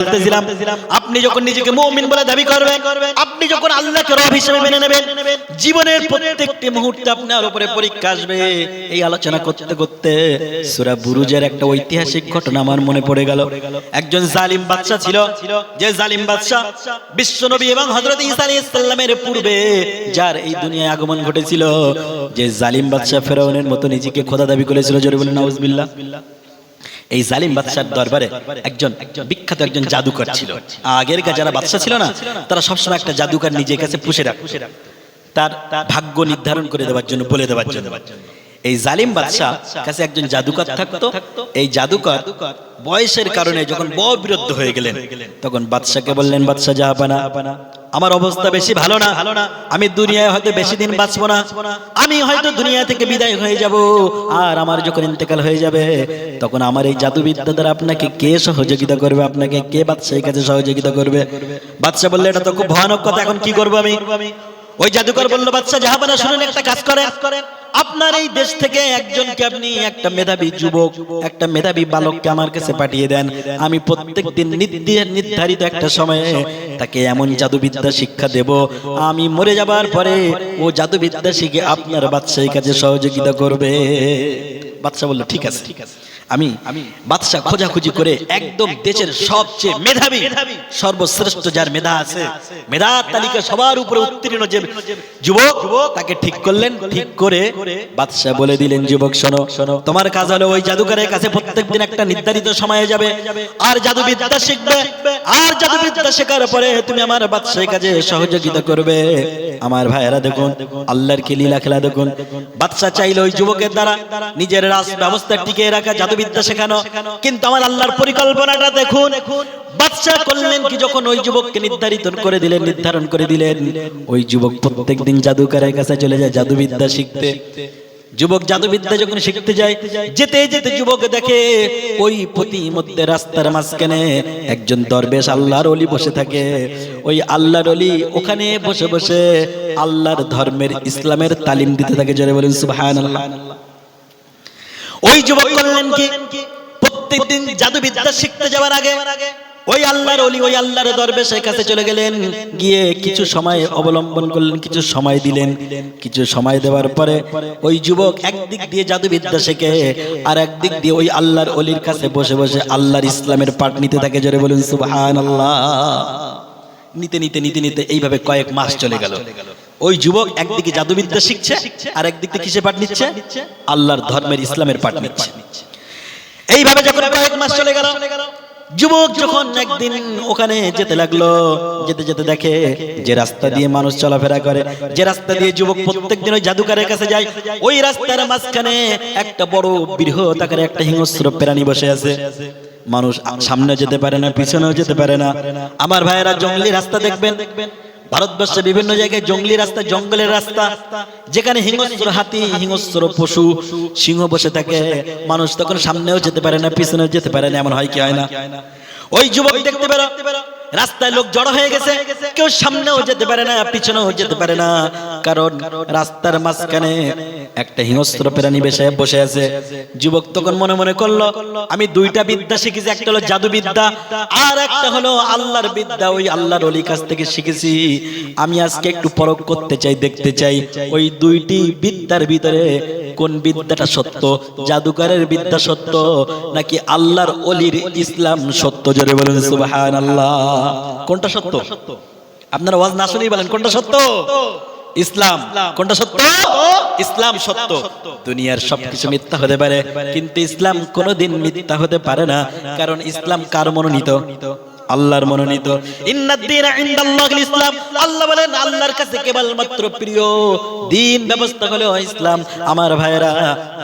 বলতেছিলাম, আপনি যখন নিজেকে মুমিন বলে দাবি করবেন, আপনি যখন আল্লাহকে রব হিসেবে মেনে নেবেন, জীবনের প্রত্যেকটি মুহূর্তে আপনার উপরে পরীক্ষা আসবে। এই আলোচনা করতে করতে সূরা বুরুজের একটা ঐতিহাসিক ঘটনা আমার মনে পড়ে গেল। একজন জালিম বাদশা ছিল, যে জালিম বাদশা বিশ্বনবী এবং হযরত ঈসা আলাইহিস সালামের পূর্বে যার এই দুনিয়ায় আগমন ঘটেছিল, যে জালিম বাদশা ফেরাউনের মতো নিজেকে খোদা দাবি করেছিল, জোরে বলেন, নাউজুবিল্লাহ। এই জালিম বাদশার দরবারে একজন বিখ্যাত একজন জাদুকর ছিল। আগের যারা বাদশা ছিল না, তারা সবসময় একটা জাদুকর নিজের কাছে পুষে রাখ তার ভাগ্য নির্ধারণ করে দেওয়ার জন্য, বলে দেওয়ার জন্য। এই জালিম বাদশা কাছে একজন জাদুকর থাকতো। এই জাদুকর বয়সের কারণে যখন ববিরুদ্ধ হয়ে গেলেন, তখন বাদশাকে বললেন বাদশা জাহাপানা আমার অবস্থা বেশি ভালো না। ভালো না আমি দুনিয়ায় হয়তো বেশি দিন বাঁচবো না। আমি হয়তো দুনিয়া থেকে বিদায় হয়ে যাব। আর আমার যখন ইন্তেকাল হয়ে যাবে, তখন আমার এই জাদুবিদ্যা দ্বারা আপনাকে কে সহযোগিতা করবে? আপনাকে কে বাদশাহের কাছে সহযোগিতা করবে? বাদশাহ বললে, এটা তো খুব ভয়ানক কথা, এখন কি করব আমি? ওই জাদুকর বলল বাচ্চা জাহাবানা শুনুন, একটা কাজ করেন। আপনার এই দেশ থেকে একজনকে আপনি একটা মেধাবী যুবক, একটা মেধাবী বালককে আমার কাছে পাঠিয়ে দেন। আমি প্রত্যেক দিন নির্ধারিত একটা সময়ে তাকে এমন জাদুবিদ্যা শিক্ষা দেব। আমি মরে যাবার পরে ও জাদুবিদ্যা শিখে আপনার বাদশাহী কাজে সহযোগিতা করবে। বাচ্চা বলল ঠিক আছে ঠিক আছে। আমি বাদশাহ খোঁজাখুঁজি করে একদম দেশের সবচেয়ে মেধাবী সর্বশ্রেষ্ঠ যার মেধা আছে মেধার তালিকা সবার উপরে উত্তীর্ণ যে যুবক তাকে ঠিক করলেন ঠিক করে বাদশাহ বলে দিলেন যুবক শোনো শোনো তোমার কাজ হলো ওই জাদুকরের কাছে প্রত্যেকদিন একটা নির্ধারিত সময়ে যাবে আর জাদুবিদ্যা শিখবে আর জাদুবিদ্যা শেখার পরে তুমি আমার বাদশাহের কাজে সহযোগিতা করবে। আমার ভাইয়েরা দেখুন আল্লাহর কি লীলা খেলা দেখুন। বাদশাহ চাইলে ওই যুবকের দ্বারা নিজের রাজ ব্যবস্থা টিকে রাখা জাদুবিদ্যা শেখানো। কিন্তু আমার আল্লাহর পরিকল্পনাটা দেখুন, বাদশাহ করলেন কি যখন ওই যুবককে নির্ধারিত করে দিলেন, নির্ধারণ করে দিলেন। ওই যুবক প্রত্যেকদিন জাদুকারের কাছে চলে যায় জাদুবিদ্যা শিখতে। যুবক জাদুবিদ্যা যখন শিখতে যায়, যেতে যেতে যুবক দেখে ওই প্রতি মধ্যে রাস্তার মাঝখানে একজন দরবেশ আল্লাহর অলি বসে থাকে। ওই আল্লাহর অলি ওখানে বসে বসে আল্লাহর ধর্মের ইসলামের তালিম দিতে থাকে। জোরে বলেন, সুবহানাল্লাহ। ওই যুবক করলেন কি প্রত্যেকদিন জাদুবিদ্যা শিখতে যাওয়ার আগে ওই আল্লাহর অলি ওই আল্লাহর দরবেশের কাছে চলে গেলেন। গিয়ে কিছু সময় অবলম্বন করলেন, কিছু সময় দিলেন। কিছু সময় দেওয়ার পরে ওই যুবক একদিক দিয়ে জাদুবিদ্যা শেখে আর একদিক দিয়ে ওই আল্লাহর অলির কাছে বসে বসে আল্লাহর ইসলামের পাঠ নিতে থাকে, জোরে বলুন, সুবহানাল্লাহ। নিতে নিতে নিতে নিতে এইভাবে কয়েক মাস চলে গেল। ওই যুবক একদিকে জাদুবিদ্যা শিখছে আর একদিকে কিসে পাঠ নিচ্ছে? আল্লাহর ধর্মের ইসলামের পাঠ নিচ্ছে। এইভাবে যখন কয়েক মাস চলে গেল যুবক যখন একদিন ওখানে যেতে লাগল যেতে যেতে দেখে যে রাস্তা দিয়ে মানুষ চলাফেরা করে যে রাস্তা দিয়ে যুবক প্রত্যেক দিন ওই জাদুকারের কাছে যায় ওই রাস্তার মাঝখানে একটা বড় বৃহৎ আকারে একটা হিংস্র প্রাণী বসে আছে। মানুষ সামনে যেতে পারে না পিছনেও যেতে পারে না। আমার ভাইয়েরা জঙ্গলি রাস্তা দেখবেন। দেখবেন। ভারতবর্ষে বিভিন্ন জায়গায় জঙ্গলি রাস্তা, জঙ্গলের রাস্তা, যেখানে হিংস্র হাতি, হিংস্র পশু, সিংহ বসে থাকে, মানুষ তখন সামনেও যেতে পারে না, পিছনেও যেতে পারে না, এমন হয় কি হয় না? ওই যুবক দেখতে পেল রাস্তায় লোক জড়ো হয়ে গেছে, কেউ সামনেও যেতে পারে না, পিছনেও যেতে পারে না। কারণ রাস্তার মাঝখানে একটা হিংস্র প্রাণী বেশে বসে আছে। যুবক তখন মনে মনে করল, আমি দুইটা বিদ্যা শিখেছি, একটা হলো জাদু বিদ্যা, আর একটা হলো আল্লাহর বিদ্যা, ওই আল্লাহর অলি কাছ থেকে শিখেছি। আমি আজকে একটু পরখ করতে চাই, দেখতে চাই, ওই দুইটি বিদ্যার ভিতরে কোন বিদ্যাটা সত্য? জাদুকারের বিদ্যা সত্য নাকি আল্লাহর অলির ইসলাম সত্য? জোরে বলেন সুবাহান আল্লাহ কোনটা সত্য? আপনারা ওয়াজ না শুনেই বলেন, কোনটা সত্য? ইসলাম। কোনটা সত্য? ইসলাম সত্য। দুনিয়ার সবকিছু মিথ্যা হতে পারে, কিন্তু ইসলাম কোনোদিন মিথ্যা হতে পারে না, কারণ ইসলাম কার মনোনীত? আল্লাহর মনোনীত। ইসলাম। আল্লাহ বলেন, আল্লাহর কাছে প্রিয় দিন ব্যবস্থা হলো ইসলাম। আমার ভাইয়েরা,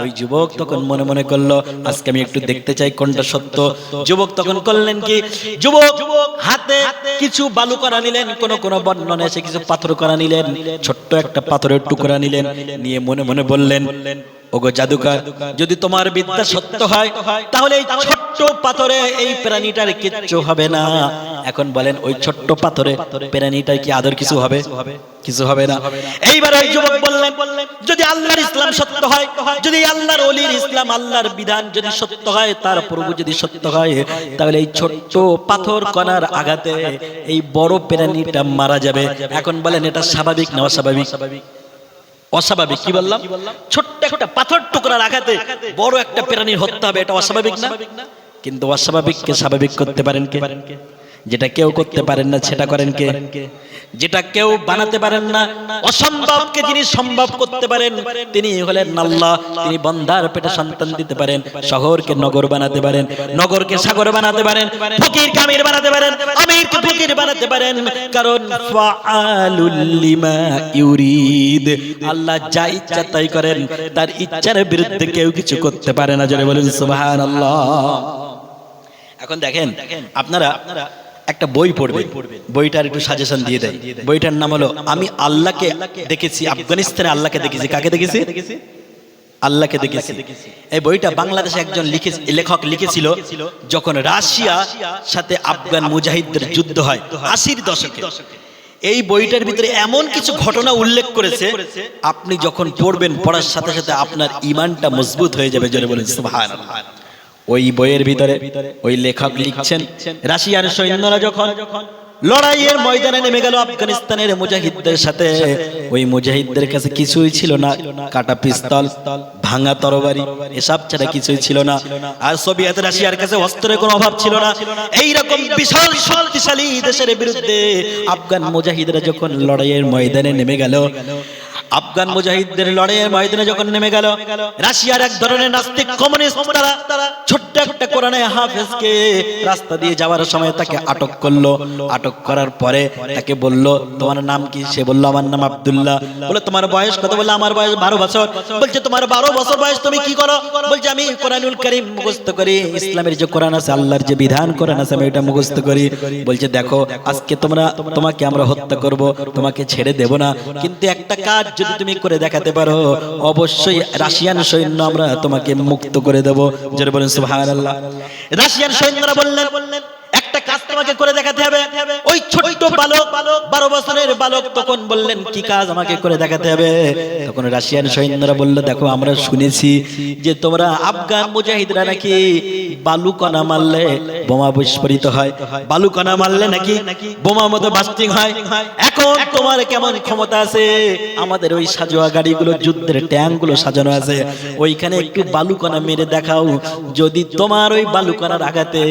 ওই যুবক তখন মনে মনে করল, আজকে আমি একটু দেখতে চাই কোনটা সত্য। যুবক তখন করলেন কি? যুবক, হাতে কিছু বালু করা নিলেন, কোন কোন বর্ণনা এসে কিছু পাথর করা নিলেন, ছোট্ট একটা পাথরের টুকরা নিলেন, নিয়ে মনে মনে বললেন ওগো জাদুকর, যদি তোমার বিদ্যা সত্য হয়, তাহলে এই ছোট্ট পাথরে এই প্রাণীটার কিচ্ছু হবে না। এখন বলেন, ওই ছোট্ট পাথরে প্রাণীটার কি আদর কিছু হবে? কিছু হবে না। এইবার ওই যুবক বললেন, যদি আল্লাহর ইসলাম সত্য হয়, যদি আল্লাহর অলির ইসলাম, আল্লাহর বিধান যদি সত্য হয়, তার প্রভু যদি সত্য হয়, তাহলে এই ছোট্ট পাথর কণার আঘাতে এই বড় প্রাণীটা মারা যাবে। এখন বলেন, এটা স্বাভাবিক না অস্বাভাবিক? অস্বাভাবিক, কি বললাম? ছোট্ট একটা পাথর টুকরা রাখাতে বড় একটা প্রাণীর হত্যা হবে, এটা অস্বাভাবিক না? কিন্তু অস্বাভাবিককে স্বাভাবিক করতে পারেন কে? যেটা কেউ করতে পারেন না, সেটা করেন কে? যেটা কেউ বানাতে পারেন না, অসম্ভবকে যিনি সম্ভব করতে পারেন, তিনি হলেন আল্লাহ। তিনি বন্ধার পেটে সন্তান দিতে পারেন, শহরকে নগর বানাতে পারেন, নগরকে সাগর বানাতে পারেন ফকির কামির বানাতে পারেন, আমিরকে ফকির বানাতে পারেন। কারণ ফাআলুল লিমা ইউরিদ, আল্লাহ যা ইচ্ছা তাই করেন, তার ইচ্ছার বিরুদ্ধে কেউ কিছু করতে পারে না। জোরে বলুন, সুবহানাল্লাহ। এখন দেখেন আপনারা আপনারা একটা বই পড়বে। বইটার একটু সাজেশন দিয়ে দেয়। বইটার নাম হলো আমি আল্লাহকে দেখেছি। আফগানিস্তানে আল্লাহকে দেখেছি। কাকে দেখেছি? আল্লাহকে দেখেছি। এই বইটা বাংলাদেশে একজন লিখে লেখক লিখেছিল যখন রাশিয়া সাথে আফগান মুজাহিদদের যুদ্ধ হয়। আশির দশকে। এই বইটার ভিতরে এমন কিছু ঘটনা উল্লেখ করেছে আপনি যখন পড়বেন পড়ার সাথে সাথে আপনার ইমানটা মজবুত হয়ে যাবে জোরে বলেন সুবহানাল্লাহ। ওই বইয়ের ভিতরে, ওই লেখক লিখছেন, রাশিয়ার সৈন্যরা যখন লড়াইয়ের ময়দানে নেমে গেল আফগানিস্তানের মুজাহিদদের সাথে, ওই মুজাহিদদের কাছে কিছুই ছিল না। কাটা পিস্তল, ভাঙা তরবারি, এসব ছাড়া কিছুই ছিল না। আর সোভিয়েত রাশিয়ার কাছে অস্ত্রের কোনো অভাব ছিল না। এই রকম বিশাল শক্তিশালী দেশের বিরুদ্ধে আফগান মুজাহিদরা যখন লড়াইয়ের ময়দানে নেমে গেল আফগান মুজাহিদদের লড়াইয়ের ময়দানে যখন নেমে গেল, রাশিয়ার এক ধরনের নাস্তিক কমিউনিস্ট তারা ছোট্ট একটা কোরআনে হাফেজকে রাস্তা দিয়ে যাওয়ার সময় তাকে আটক করল। আটক করার পরে তাকে বলল, তোমার নাম কি? সে বলল, আমার নাম আব্দুল্লাহ। বলে, তোমার বয়স কত? বলল, আমার বয়স বারো বছর। বলছে, তোমার বারো বছর বয়স তুমি কি করো? বলছে, আমি কোরআনুল করিম মুখস্থ করি। ইসলামের যে কোরআন আছে, আল্লাহর যে বিধান কোরআন আছে, আমি এটা মুখস্থ করি। বলছে, দেখো, আজকে তোমরা, তোমাকে আমরা হত্যা করব, তোমাকে ছেড়ে দেব না। কিন্তু একটা কাজ যদি তুমি করে দেখাতে পারো, অবশ্যই রাশিয়ান সৈন্য আমরা তোমাকে মুক্ত করে দেবো। যেটা বলেন, সুবহানাল্লাহ। রাশিয়ান সৈন্যরা বললেন কাজ তোমাকে করে দেখাতে হবে। ওই ছোট্ট বালক। বারো বছরের বালক তখন বললেন কি কাজ আমাকে করে দেখাতে হবে? তখন রাশিয়ান সৈন্যরা বলল দেখো আমরা শুনেছি যে তোমরা আফগান মুজাহিদরা নাকি বালুকণা মারলে বোমা বিস্ফোরিত হয়। বালুকণা মারলে নাকি বোমা মতো বাস্টিং হয়। এখন তোমার কেমন ক্ষমতা আছে? আমাদের ওই সাজোয়া গাড়িগুলো যুদ্ধের ট্যাঙ্কগুলো সাজানো আছে। ওইখানে একটু বালুকণা মেরে দেখাও। যদি তোমার ওই বালুকণার আঘাতে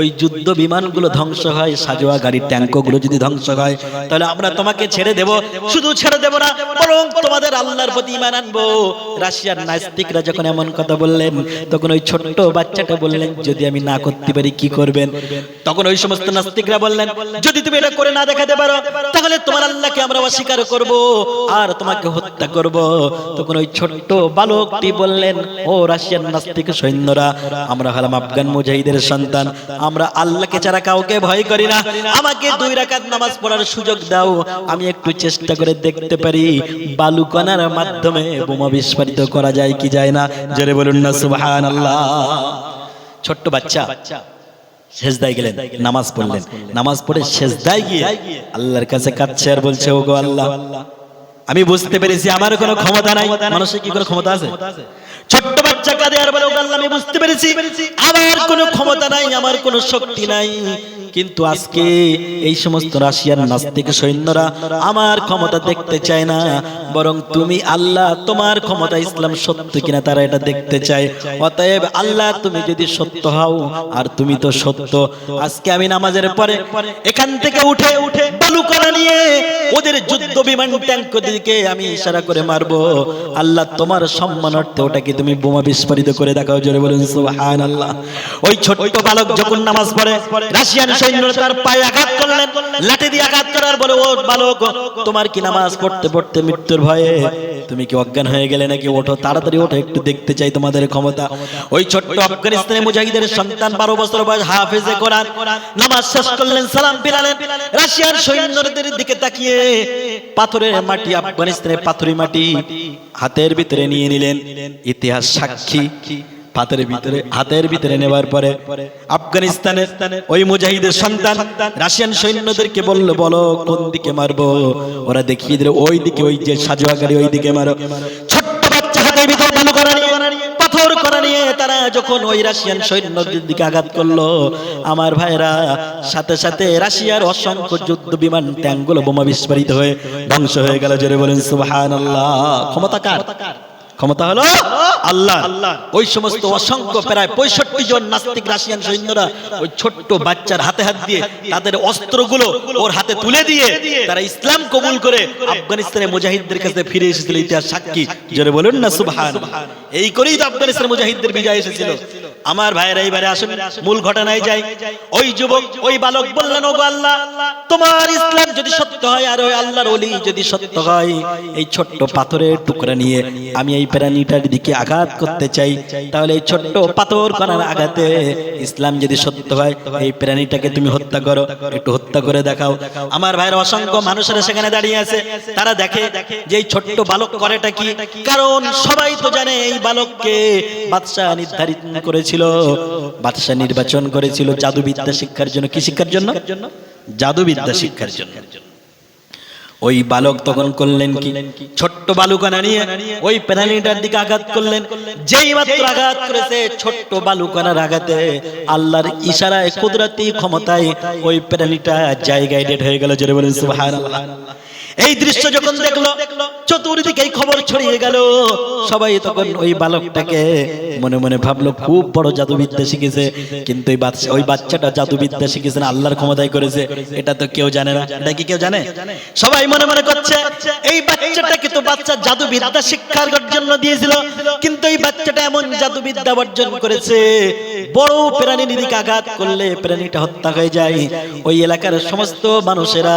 ওই যুদ্ধ বিমানগুলো ধ্বংস হয়, সাজোয়া গাড়ির ট্যাঙ্কগুলো যদি ধ্বংস হয়, তাহলে আমরা তোমাকে ছেড়ে দেব। শুধু ছেড়ে দেব না, বরং তোমাদের আল্লাহর প্রতি ইমান আনব। রাশিয়ার নাস্তিকরা যখন এমন কথা বললেন, তখন ওই ছোট্ট বাচ্চাটা বললেন, যদি আমি না করতে পারি, কি করবেন? তখন ওই সমস্ত নাস্তিকরা বললেন, যদি তুমি এটা করে না দেখাতে পারো, তাহলে তোমার আল্লাহকে আমরা অস্বীকার করব আর তোমাকে হত্যা করব। তখন ওই ছোট্ট বালকটি বললেন, ও রাশিয়ান নাস্তিক সৈন্যরা, আমরা হলাম আফগান মুজাহিদের সন্তান, আমরা আল্লাহকে ছাড়া কাউকে ভয় করি না। আমাকে দুই রাকাত নামাজ পড়ার সুযোগ দাও। আমি একটু চেষ্টা করে দেখতে পারি। বালুকণার মাধ্যমে বোমা বিস্ফোরিত করা যায় কি যায় না? জোরে বলুন না সুবহানাল্লাহ। ছোট্ট বাচ্চা। শেষদায় গেলেন। নামাজ পড়লেন। নামাজ পড়ে শেষদায় গিয়ে আল্লাহর কাছে কাঁদছে আর বলছে ওগো আল্লাহ আমি বুঝতে পেরেছি আমার কোনো ক্ষমতা নাই। মানুষের কি কোনো ক্ষমতা আছে? ছোট্ট বাচ্চা কাঁদে আর বলে ওগো আল্লাহ আমি বুঝতে পেরেছি। আমার কোনো ক্ষমতা নাই আমার কোনো শক্তি নাই। কিন্তু আজকে এই সমস্ত রাশিয়ার নাস্তিক সৈন্যরা আমার ক্ষমতা দেখতে চায় না। বরং তুমি আল্লাহ তোমার ক্ষমতা ইসলাম সত্য কিনা তারা এটা দেখতে চায়। অতএব আল্লাহ তুমি যদি সত্য হও আর তুমি তো সত্য আজকে আমি নামাজের পরে এখান থেকে উঠে উঠে বালুকণা নিয়ে ওদের যুদ্ধ বিমান ট্যাঙ্ক দিকে আমি ইশারা করে মারবো। আল্লাহ তোমার সম্মানার্থে ওটাকে তুমি বোমা বিস্ফোরিত করে দেখাও জোরে বলুন ওই ছোট্ট বালক যখন নামাজ পড়ে রাশিয়ান সৈন্যরা তার পায়ে আঘাত করলেন লাঠি দিয়ে আঘাত করার বলে ও বালক তোমার কি নামাজ পড়তে পড়তে মৃত্যুর ভয়ে? তুমি কি অজ্ঞান হয়ে গেলে নাকি? ওঠো তাড়াতাড়ি ওঠো একটু দেখতে চাই তোমাদের ক্ষমতা। ওই ছোট্ট আফগানিস্তানের মুজাহিদের সন্তান বারো বছর বয়স হাফেজে কোরআন। নামাজ শেষ করলেন সালাম ফিরালেন রাশিয়ার সৈন্যদের দিকে তাকিয়ে পাথরের মাটি আফগানিস্তানের পাথরি মাটি হাতের ভিতরে নিয়ে নিলেন। ইতিহাস সাক্ষী। হাতের ভিতরে হাতের ভিতরে নেওয়ার পরে আফগানিস্তানের ওই মুজাহিদের সন্তান রাশিয়ান সৈন্যদেরকে বলল, বলো, কোন দিকে মারবো? ওরা দেখিয়ে দিল, ওই দিকে, ওই যে সাজোয়া গাড়ি ওই দিকে মারো। ছোট্ট বাচ্চা হাতের ভিতরে ভালো করা পাথর করা নিয়ে তারা যখন ওই রাশিয়ান সৈন্যদের দিকে আঘাত করল, আমার ভাইরা সাথে সাথে রাশিয়ার অসংখ্য যুদ্ধ বিমান ট্যাঙ্কগুলো বোমা বিস্ফোরিত হয়ে ধ্বংস হয়ে গেল। জোরে বলেন, সুবহানাল্লাহ। ক্ষমতা কার? ক্ষমতা হলো আল্লাহ ওই সমস্ত অসংখ্য প্রায় পঁয়ষট্টি জন নাস্তিক রাশিয়ান সৈন্যরা ওই ছোট্ট বাচ্চার হাতে হাত দিয়ে তাদের অস্ত্রগুলো ওর হাতে তুলে দিয়ে তারা ইসলাম কবুল করে আফগানিস্তানের মুজাহিদদের কাছে ফিরে এসেছিল ইতিহাস সাক্ষী। জোরে বলুন না সুবহান এই করেই তো আফগানিস্তানের মুজাহিদদের বিজয় এসেছিল। আমার ভাইয়েরা এইবারে আসুন, মূল ঘটনায় যাই। ওই যুবক, ওই বালক বললেন ও আল্লাহ, তোমার ইসলাম যদি সত্য হয় আর ওই আল্লাহর ওলি যদি সত্য হয়, এই ছোট্ট পাথরের টুকরা নিয়ে আমি এই প্রাণীটার দিকে আঘাত করতে চাই। তাহলে এই ছোট্ট পাথর করার আঘাতে ইসলাম যদি সত্য হয়, এই প্রাণীটাকে তুমি হত্যা করো, একটু হত্যা করে দেখাও। আমার ভাইয়ের, অসংখ্য মানুষেরা সেখানে দাঁড়িয়ে আছে। তারা দেখে যে এই ছোট্ট বালক করেটা কি? কারণ সবাই তো জানে এই বালককে বাদশাহ নির্ধারিত করেছিল। বাদশাহ নির্বাচন করেছিল জাদুবিদ্যা শিক্ষার জন্য। কি শিক্ষার জন্য? জাদুবিদ্যা শিক্ষার জন্য। ওই বালক তখন করলেন কি? ছোট্ট বালুকানা নিয়ে ওই প্রাণীটার দিকে আঘাত করলেন। যেই মাত্র আঘাত করেছে ছোট্ট বালুকানার আঘাতে আল্লাহর ইশারায়, কুদরতি ক্ষমতায় ওই প্রাণীটা জায়গায় ডেট হয়ে গেল। জোরে বলেন, সুবহানাল্লাহ। এই দৃশ্য যখন দেখল, চতুর্দিকে এই খবর ছড়িয়ে গেল। সবাই তখন ওই বালকটাকে মনে মনে ভাবলো, খুব বড় জাদুবিদ্যা শিখেছে। কিন্তু ওই বাচ্চা ওই বাচ্চাটা জাদুবিদ্যা শিখেছে না, আল্লাহর ক্ষমতায় করেছে। এটা তো কেউ জানে না। এটা কি কেউ জানে? সবাই মনে মনে করছে, এই বাচ্চাটাকে তো বাচ্চা জাদুবিদ্যা শিক্ষার জন্য দিয়েছিল। কিন্তু এই বাচ্চাটা এমন জাদুবিদ্যা অর্জন করেছে, বড় প্রাণীর দিকে আঘাত করলে প্রাণীটা হত্যা হয়ে যায়। ওই এলাকার সমস্ত মানুষেরা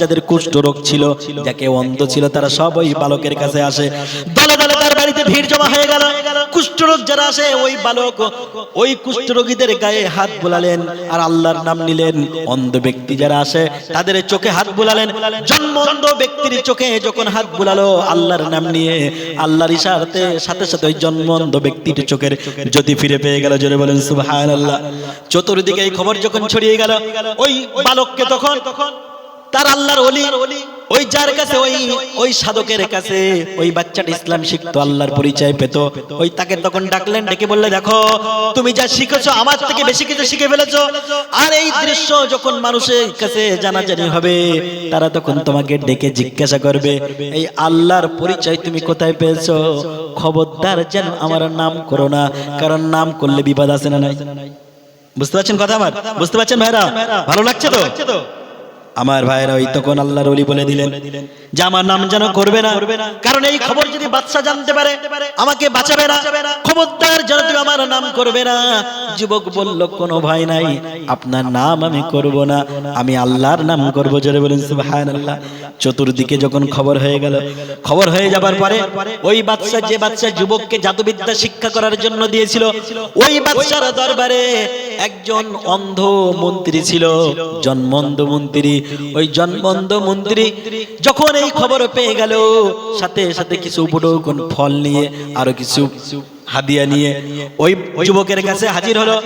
যাদের কুষ্ঠ রোগ ছিল যাকে অন্ধ ছিল, তারা সব ওই বালকের কাছে আসে। দলে দলে তার বাড়িতে ভিড় জমা হয়ে গেল। কুষ্ঠরোগ যারা আসে, ওই বালক, ওই কুষ্ঠরোগীদের গায়ে হাত বোলালেন আর আল্লাহর নাম নিলেন অন্ধ ব্যক্তি যারা আসে, তাদের চোখে হাত বোলালেন। জন্ম অন্ধ ব্যক্তির চোখে যখন হাত বোলালো আল্লাহর নাম নিয়ে, আল্লাহর ইশারাতে সাথে সাথে ওই জন্ম অন্ধ ব্যক্তির চোখের যদি ফিরে পেয়ে গেল। জোরে বলেন, সুবহানাল্লাহ। চতুর্দিকে এই খবর যখন ছড়িয়ে গেল, ওই বালককে তখন তার আল্লাহর ওলি ওই যার কাছে, ওই ওই সাধকের কাছে ওই বাচ্চাটা ইসলাম শিখতো, আল্লাহর পরিচয় পেত। ওই তাকে তখন ডাকলেন, ডেকে বললে, দেখো, তুমি যা শিখেছো, আমার থেকে বেশি কিছু শিখে ফেলেছো। আর এই দৃশ্য যখন মানুষের কাছে জানাজানি হবে, তারা তখন তোমাকে ডেকে জিজ্ঞাসা করবে, এই আল্লাহর পরিচয় তুমি কোথায় পেয়েছ? খবরদার যেন আমার নাম করো না, কারণ নাম করলে বিপদ আছে না নাই। বুঝতে পারছেন কথা আমার? বুঝতে পারছেন ভাইরা? ভালো লাগছে তো? আমার ভাইরা ওই তখন আল্লাহর ওলি বলে দিলেন, যে আমার নাম যেন করবে না। কারণ এই খবর যদি বাচ্চা জানতে পারে, আমাকে বাঁচাবে না। খবরদার যেন তুমি আমার নাম করবে না। যুবক বলল, কোনো ভয় নাই, আপনার নাম আমি করব না। আমি আল্লাহর নাম করব, জোরে বলেন, সুবহানাল্লাহ। চতুর্দিকে যখন খবর হয়ে গেল, খবর হয়ে যাবার পরে ওই বাচ্চা যে বাচ্চা যুবককে জাদুবিদ্যা শিক্ষা করার জন্য দিয়েছিল, ওই বাচ্চার দরবারে একজন অন্ধ মন্ত্রী ছিল, জন্মন্ধ মন্ত্রী। ওই জন্মন্ধ মন্ত্রী যখন এই খবর পেয়ে গেল, সাথে সাথে কিছু উপটোকন ফল নিয়ে, আরও কিছু হাদিয়া নিয়ে ওই যুবকের কাছে হাজির হলো।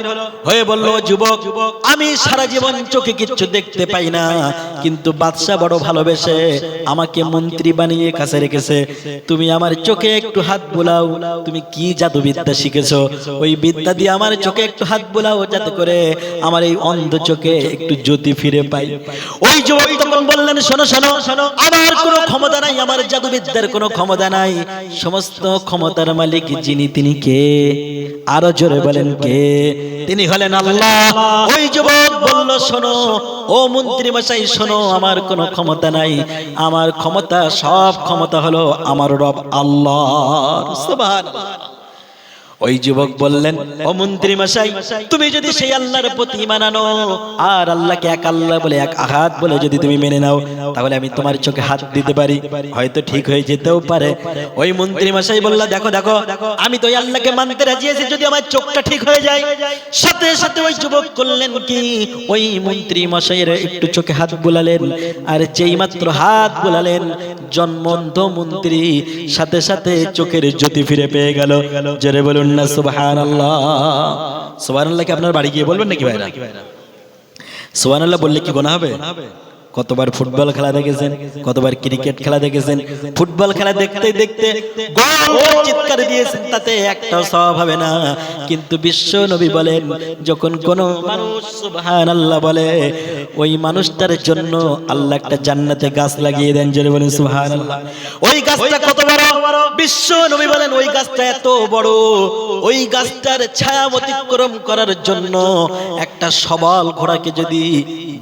হয়ে বলল, যুবক, আমি সারা জীবন চোখে কিচ্ছু দেখতে পাই না, কিন্তু বাদশা বড় ভালোবেসে আমাকে মন্ত্রী বানিয়ে কাছে রেখেছে। তুমি আমার চোখে একটু হাত বোলাও, তুমি কি জাদুবিদ্যা শিখেছো? ওই বিদ্যা দিয়ে আমার চোখে একটু হাত বোলাও, যাতে করে আমার এই অন্ধ চোখে একটু জ্যোতি ফিরে পাই। ওই যুবক তখন বললেন শোনো শোনো শোনো আমার কোনো ক্ষমতা নাই আমার জাদুবিদ্যার কোনো ক্ষমতা নাই। সমস্ত ক্ষমতার মালিক যিনি তিনি কে? আরও জোরে বলেন কে? তিনি হলেন আল্লাহ। ওই যুবক বলল শোনো ও মন্ত্রী মশাই শোনো আমার কোনো ক্ষমতা নাই। আমার ক্ষমতা সব ক্ষমতা হলো আমার রব আল্লাহ। সুবহানাল্লাহ। ওই যুবক বললেন, ও মন্ত্রী মশাই, তুমি যদি সেই আল্লাহর প্রতি ঈমান আনো, আর আল্লাহকে এক আল্লাহ বলে এক আহাত বলে যদি তুমি মেনে নাও, তাহলে আমি তোমার চোখে হাত দিতে পারি। হয়তো ঠিক হয়ে যেতেও পারে। ওই মন্ত্রী মশাই বলল, দেখো দেখো, আমি তো আল্লাহকে মানতে রাজি আছি যদি আমার চোখটা ঠিক হয়ে যায়। সাথে সাথে ওই যুবক করলেন কি, ওই মন্ত্রী মশাইয়ের একটু চোখে হাত বুলালেন, আর যেই মাত্র হাত বুলালেন, জন্মন্ত মন্ত্রী সাথে সাথে চোখের জ্যোতি ফিরে পেয়ে গেল। জোরে বলুন না, সুবহানাল্লাহ। সুবহানাল্লাহ কি আপনার বাড়ি গিয়ে বলবেন নাকি ভাইরা? সুবহানাল্লাহ বললে কি গোনা হবে? কতবার ফুটবল খেলা দেখেছেন, কতবার ক্রিকেট খেলা দেখেছেন। ফুটবল খেলা দেখতে দেখতে চিৎকার দিয়েছেন, তাতে একটা সব হবে না। কিন্তু বিশ্ব নবী বলেন, যখন কোন মানুষ সুবহানাল্লাহ বলে, ওই মানুষটার জন্য আল্লাহ একটা জান্নাতে গাছ লাগিয়ে দেন, জোরে বলেন সুবহানাল্লাহ। ওই গাছটা কত বড়? বিশ্ব নবী বলেন, ওই গাছটা এত বড়। ওই গাছটার ছায়া অতিক্রম করার জন্য একটা সবল ঘোড়াকে যদি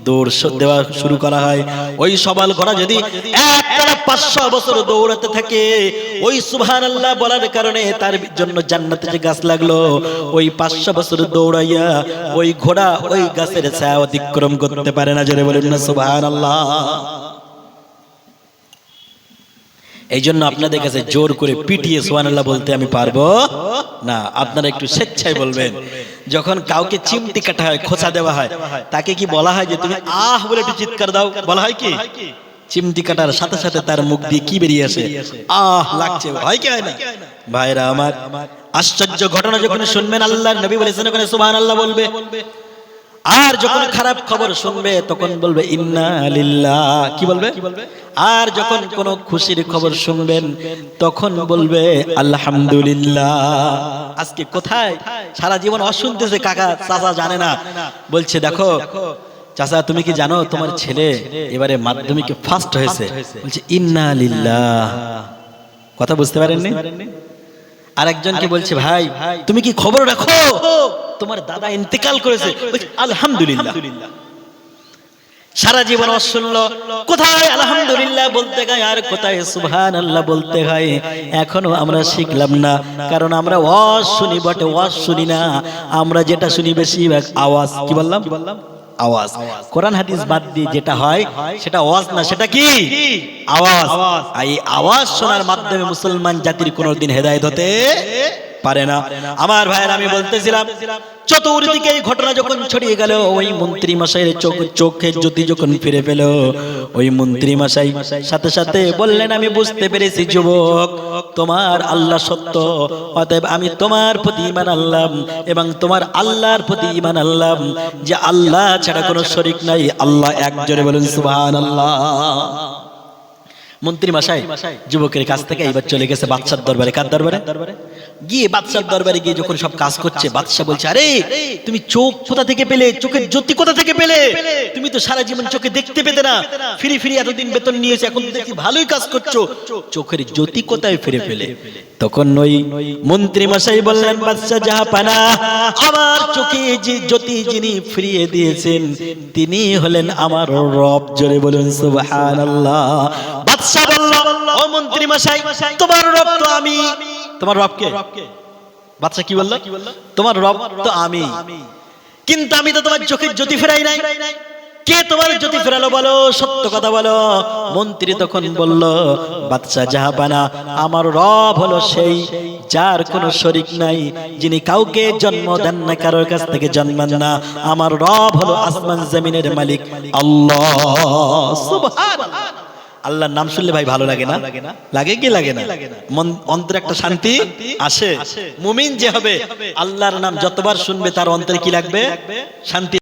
দৌড় দেওয়া শুরু করা হয়। ওই সবাল ঘোড়া যদি পাঁচশো বছর দৌড়াতে থাকে, ওই সুহান আল্লাহ বলার কারণে তার জন্য জান্নাতে যে গাছ লাগল, ওই পাঁচশো বছর দৌড়াইয়া ওই ঘোড়া ওই গাছের ছায়া অতিক্রম করতে পারে না, জোরে বলেন না সুহান আল্লাহ এই জন্য আপনাদের কাছে জোর করে পিটিয়ে সোহানাল্লাহ বলতে আমি পারব না। আপনারা একটু স্বেচ্ছায় বলবেন। যখন কাউকে চিমটি কাটা হয়, খোঁচা দেওয়া হয়, তাকে কি বলা হয় যে তুমি আহ বলে একটু চিৎকার দাও? বলা হয় কি? চিমটি কাটার সাথে সাথে তার মুখ দিয়ে কি বেরিয়ে আসে? আহ, লাগছে। হয় কি হয় না? ভাইরা আমার, আশ্চর্য ঘটনা যখন শুনবেন আল্লাহ নবী বলেছেন ওখানে সুবহান আল্লাহ বলবে। আর যখন খারাপ খবর শুনবে, তখন বলবে, ইন্না লিল্লাহ। কি বলবে? আর যখন কোনো খুশির খবর শুনবেন, তখন বলবে, আলহামদুলিল্লাহ। আজকে কোথায়? সারা জীবন অশুনতেছে, কাকা, চাচা জানে না। বলছে, দেখো, চাচা, তুমি কি জানো, তোমার ছেলে এবারে মাধ্যমিকে ফার্স্ট হয়েছে। বলছে, ইন্না লিল্লাহ। কথা বুঝতে পারেননি? আরেকজনকে বলছে, ভাই, তুমি কি খবর রাখো? তোমার দাদা ইন্তেকাল করেছে। আলহামদুলিল্লাহ। সারা জীবন অশুনল কোথায়? আলহামদুলিল্লাহ বলতে গায় আর কোথায়? সুবহান আল্লাহ বলতে হয়। এখনও আমরা শিখলাম না, কারণ আমরা ওয়াজ শুনি, বটে ওয়াজ শুনি না। আমরা যেটা শুনি বেশিরভাগ আওয়াজ। কি বললাম? আওয়াজ। কোরআন, হাদিস বাদ দিয়ে যেটা হয়, সেটা আওয়াজ না, সেটা কি? আওয়াজ। এই আওয়াজ শোনার মাধ্যমে মুসলমান জাতির কোনোদিন হেদায়েত হতে পারে না। আমার ভাইয়ের আমি বলতেছিলাম চতুর্দিকে এই ঘটনা যখন ছড়িয়ে গেল, ওই মন্ত্রী মশাইয়ের চোখ, চোখের জ্যোতি যখন ফিরে পেল, ওই মন্ত্রী মশাই সাথে সাথে বললেন, আমি বুঝতে পেরেছি যুবক, তোমার আল্লাহ সত্য। অতএব আমি তোমার প্রতি ইমান আনলাম এবং তোমার আল্লাহর প্রতি ইমান আনলাম যে আল্লাহ ছাড়া কোনো শরিক নাই। আল্লাহ একজনে বলুন সুবহান আল্লাহ মন্ত্রী মশাই, যুবকের কাছ থেকে এইবার চলে গেছে বাদশার দরবারে। কার দরবারে? গিয়ে বাদশার দরবারে গিয়ে যখন সব কাজ করছে বাদশা বলছে, আরে, তুমি চোখ কোথা থেকে পেলে? চোখের জ্যোতি কোথা থেকে পেলে? তুমি তো সারা জীবন চোখে দেখতে পেতে না। ফিরি ফিরি এতদিন বেতন নিয়েছে, এখন দেখি ভালোই কাজ করছ। চোখের জ্যোতি কোথায় ফিরে পেলে? তখন ওই মন্ত্রী মশাই বললেন বাদশা যাহা পানা, আমার চোখে যে জ্যোতি যিনি ফিরিয়ে দিয়েছেন, তিনি হলেন আমার রব। জোরে বলুন, সুবহানাল্লাহ। বাদশা বলল ও মন্ত্রী মশাই তোমার রব তো আমি। তোমার রব কে? বাদশা কি? বলল? তোমার রব তো আমি। কিন্তু আমি তো তোমার চোখের জ্যোতি ফেরাই নাই। কে তোমার জ্যোতি ফেরালো বলো? সত্য কথা বলো। মন্ত্রী তখন বলল বাদশা জাহাপানা আমার রব হলো সেই যার কোনো শরিক নাই যিনি কাউকে জন্ম দেন না কারোর কাছ থেকে জন্মান না। আমার রব হলো আসমান জমিনের মালিক। আল্লাহ সুবহানাল্লাহ। আল্লাহর নাম শুনলে ভাই ভালো লাগে না? লাগে কি লাগে না? মন- অন্তরে একটা শান্তি আসে। মুমিন যে হবে আল্লাহর নাম যতবার শুনবে তার অন্তরে কি লাগবে? শান্তি